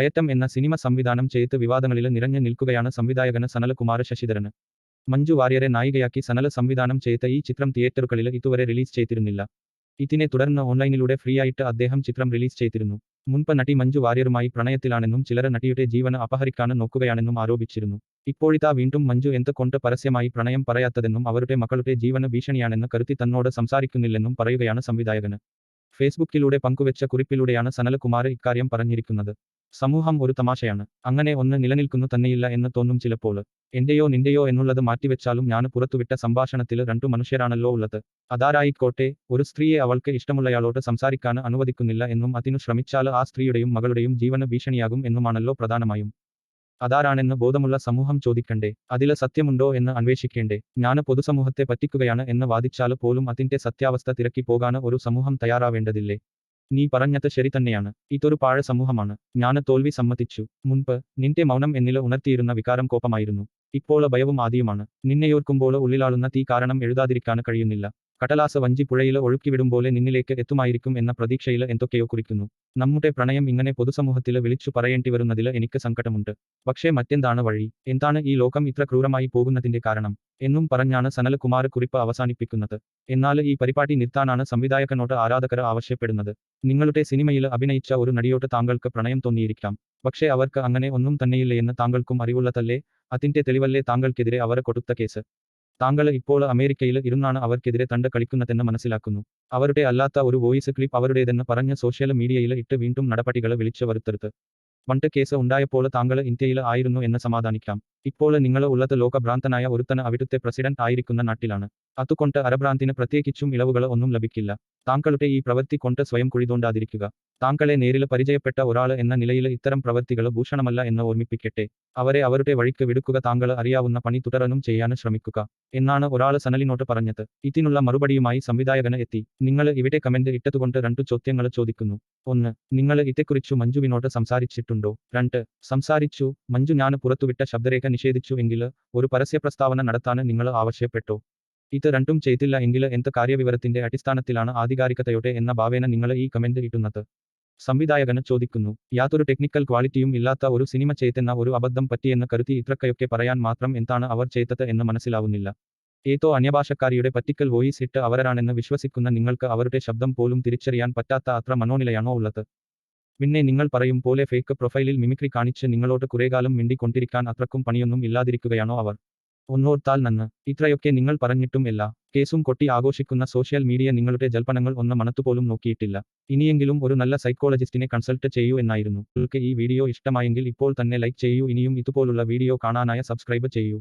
കയറ്റം എന്ന സിനിമ സംവിധാനം ചെയ്ത് വിവാദങ്ങളിൽ നിറഞ്ഞു നിൽക്കുകയാണ് സംവിധായകന് സനലകുമാര ശശിധരന്. മഞ്ജു വാര്യരെ നായികയാക്കി സനല സംവിധാനം ചെയ്ത ഈ ചിത്രം തിയേറ്ററുകളിൽ ഇതുവരെ റിലീസ് ചെയ്തിരുന്നില്ല. ഇതിനെ തുടർന്ന് ഓൺലൈനിലൂടെ ഫ്രീ ആയിട്ട് അദ്ദേഹം ചിത്രം റിലീസ് ചെയ്തിരുന്നു. മുൻപ് നടി മഞ്ജു വാര്യരുമായി പ്രണയത്തിലാണെന്നും ചിലർ നടിയുടെ ജീവന അപഹരിക്കാൻ നോക്കുകയാണെന്നും ആരോപിച്ചിരുന്നു. ഇപ്പോഴിതാ വീണ്ടും മഞ്ജു എന്തുകൊണ്ട് പരസ്യമായി പ്രണയം പറയാത്തതെന്നും അവരുടെ മക്കളുടെ ജീവന് ഭീഷണിയാണെന്ന് കരുതി തന്നോട് സംസാരിക്കുന്നില്ലെന്നും പറയുകയാണ് സംവിധായകന്. ഫേസ്ബുക്കിലൂടെ പങ്കുവെച്ച കുറിപ്പിലൂടെയാണ് സനൽകുമാർ ഇക്കാര്യം പറഞ്ഞിരിക്കുന്നത്. സമൂഹം ഒരു തമാശയാണ്. അങ്ങനെ ഒന്ന് നിലനിൽക്കുന്നു തന്നെയില്ല എന്ന് തോന്നും ചിലപ്പോൾ. എന്റെയോ നിന്റെയോ എന്നുള്ളത് മാറ്റിവെച്ചാലും ഞാൻ പുറത്തുവിട്ട സംഭാഷണത്തിൽ രണ്ടു മനുഷ്യരാണല്ലോ ഉള്ളത്. അതാരായിക്കോട്ടെ ഒരു സ്ത്രീയെ അവൾക്ക് ഇഷ്ടമുള്ളയാളോട് സംസാരിക്കാൻ അനുവദിക്കുന്നില്ല എന്നും അതിനു ശ്രമിച്ചാൽ ആ സ്ത്രീയുടെയും മകളുടെയും ജീവന ഭീഷണിയാകും എന്നുമാണല്ലോ പ്രധാനമായും. അതാരാണെന്ന് ബോധമുള്ള സമൂഹം ചോദിക്കണ്ടേ? അതിൽ സത്യമുണ്ടോ എന്ന് അന്വേഷിക്കേണ്ടേ? ഞാൻ പൊതുസമൂഹത്തെ പറ്റിക്കുകയാണ് എന്ന് വാദിച്ചാൽ പോലും അതിന്റെ സത്യാവസ്ഥ തിരക്കി പോകാൻ ഒരു സമൂഹം തയ്യാറാവേണ്ടതില്ലേ? നീ പറഞ്ഞത് ശരി തന്നെയാണ്. ഇതൊരു പാഴ സമൂഹമാണ്. ഞാൻ തോൽവി സമ്മതിച്ചു. മുൻപ് നിന്റെ മൗനം എന്നിൽ ഉണർത്തിയിരുന്ന വികാരം കോപമായിരുന്നു. ഇപ്പോൾ ഭയവും ആദിയുമാണ്. നിന്നെയോർക്കുമ്പോൾ ഉള്ളിലാളുന്ന തീ കാരണം എഴുതാതിരിക്കാൻ കഴിയുന്നില്ല. കടലാസ വഞ്ചി പുഴയിൽ ഒഴുക്കിവിടും പോലെ നിന്നിലേക്ക് എത്തുമായിരിക്കും എന്ന പ്രതീക്ഷയിൽ എന്തൊക്കെയോ കുറിക്കുന്നു. നമ്മുടെ പ്രണയം ഇങ്ങനെ പൊതുസമൂഹത്തിൽ വിളിച്ചു പറയേണ്ടി വരുന്നതിൽ എനിക്ക് സങ്കടമുണ്ട്. പക്ഷേ മറ്റെന്താണ് വഴി? എന്താണ് ഈ ലോകം ഇത്ര ക്രൂരമായി പോകുന്നതിന്റെ കാരണം? എന്നും പറഞ്ഞാണ് സനൽകുമാർ കുറിപ്പ് അവസാനിപ്പിക്കുന്നത്. എന്നാൽ ഈ പരിപാടി നിർത്താനാണ് സംവിധായകനോട് ആരാധകർ ആവശ്യപ്പെടുന്നത്. നിങ്ങളുടെ സിനിമയിൽ അഭിനയിച്ച ഒരു നടിയോട് താങ്കൾക്ക് പ്രണയം തോന്നിയിരിക്കാം. പക്ഷേ അവർക്ക് അങ്ങനെ ഒന്നും തന്നെയില്ലേ എന്ന് താങ്കൾക്കും അറിവുള്ളതല്ലേ? അതിന്റെ തെളിവല്ലേ താങ്കൾക്കെതിരെ അവർ കൊടുത്ത കേസ്? താങ്കൾ ഇപ്പോൾ അമേരിക്കയിൽ ഇരുന്നാണ് അവർക്കെതിരെ തണ്ട് കളിക്കുന്നതെന്ന് മനസ്സിലാക്കുന്നു. അവരുടെ അല്ലാത്ത ഒരു വോയിസ് ക്ലിപ്പ് അവരുടേതെന്ന് പറഞ്ഞ് സോഷ്യൽ മീഡിയയിൽ ഇട്ട് വീണ്ടും നടപടികൾ വിളിച്ചു വരുത്തരുത്. പണ്ട് കേസ് ഉണ്ടായപ്പോൾ താങ്കൾ ഇന്ത്യയിൽ ആയിരുന്നു എന്ന് സമാധാനിക്കാം. ഇപ്പോൾ നിങ്ങൾ ഉള്ളത് ലോകഭ്രാന്തനായ ഒരുത്തന് അവിടുത്തെ പ്രസിഡന്റ് ആയിരിക്കുന്ന നാട്ടിലാണ്. അതുകൊണ്ട് അരഭ്രാന്തിന് പ്രത്യേകിച്ചും ഇളവുകൾ ഒന്നും ലഭിക്കില്ല. താങ്കളുടെ ഈ പ്രവൃത്തി കൊണ്ട് സ്വയം കുഴിതോണ്ടാതിരിക്കുക. താങ്കളെ നേരിൽ പരിചയപ്പെട്ട ഒരാൾ എന്ന നിലയിൽ ഇത്തരം പ്രവൃത്തികൾ ഭൂഷണമല്ല എന്ന് ഓർമ്മിപ്പിക്കട്ടെ. അവരെ അവരുടെ വഴിക്ക് വിടുക്കുക താങ്കൾ അറിയാവുന്ന പണി തുടരാനും ചെയ്യാൻ ശ്രമിക്കുക. എന്നാണ് ഒരാൾ സനലിനോട് പറഞ്ഞത്. ഇതിനുള്ള മറുപടിയുമായി സംവിധായകന് എത്തി. നിങ്ങൾ ഇവിടെ കമന്റ് ഇട്ടതുകൊണ്ട് രണ്ടു ചോദ്യങ്ങൾ ചോദിക്കുന്നു. ഒന്ന് നിങ്ങൾ ഇതേക്കുറിച്ചു മഞ്ജുവിനോട് സംസാരിച്ചിട്ടുണ്ടോ? രണ്ട് സംസാരിച്ചു. മഞ്ജു ഞാൻ പുറത്തുവിട്ട ശബ്ദരേഖ നിഷേധിച്ചു എങ്കിൽ ഒരു പരസ്യ പ്രസ്താവന നടത്താൻ നിങ്ങൾ ആവശ്യപ്പെട്ടോ? ഇത് രണ്ടും ചെയ്തില്ല എങ്കിൽ എന്ത് കാര്യവിവരത്തിന്റെ അടിസ്ഥാനത്തിലാണ് ആധികാരികതയോടെ എന്ന ഭാവേന നിങ്ങൾ ഈ കമന്റ് ഇട്ടുന്നത്. സംവിധായകന് ചോദിക്കുന്നു യാതൊരു ടെക്നിക്കൽ ക്വാളിറ്റിയും ഇല്ലാത്ത ഒരു സിനിമ ചെയ്തെന്ന ഒരു അബദ്ധം പറ്റിയെന്ന് കരുതി ഇത്രക്കയൊക്കെ പറയാൻ മാത്രം എന്താണ് അവർ ചെയ്തത് എന്ന് മനസ്സിലാവുന്നില്ല. ഏതോ അന്യഭാഷക്കാരിയുടെ പറ്റിക്കൽ വോയിസ് ഇട്ട് അവരാണെന്ന് വിശ്വസിക്കുന്ന നിങ്ങൾക്ക് അവരുടെ ശബ്ദം പോലും തിരിച്ചറിയാൻ പറ്റാത്ത അത്ര മനോനിലയാണോ ഉള്ളത്? പിന്നെ നിങ്ങൾ പറയും പോലെ ഫേക്ക് പ്രൊഫൈലിൽ മിമിക്രി കാണിച്ച് നിങ്ങളോട് കുറേകാലം മിണ്ടിക്കൊണ്ടിരിക്കാൻ അത്രക്കും പണിയൊന്നും ഇല്ലാതിരിക്കുകയാണോ അവർ? ഒന്നോർത്താൽ നന്ന്. ഇത്രയൊക്കെ നിങ്ങൾ പറഞ്ഞിട്ടും എല്ലാ കേസും കൊട്ടി ആഘോഷിക്കുന്ന സോഷ്യൽ മീഡിയ നിങ്ങളുടെ ജൽപ്പനങ്ങൾ ഒന്ന് മണത്തുപോലും നോക്കിയിട്ടില്ല. ഇനിയെങ്കിലും ഒരു നല്ല സൈക്കോളജിസ്റ്റിനെ കൺസൾട്ട് ചെയ്യൂ എന്നായിരുന്നു. നിങ്ങൾക്ക് ഈ വീഡിയോ ഇഷ്ടമായെങ്കിൽ ഇപ്പോൾ തന്നെ ലൈക്ക് ചെയ്യൂ. ഇനിയും ഇതുപോലുള്ള വീഡിയോ കാണാനായ സബ്സ്ക്രൈബ് ചെയ്യൂ.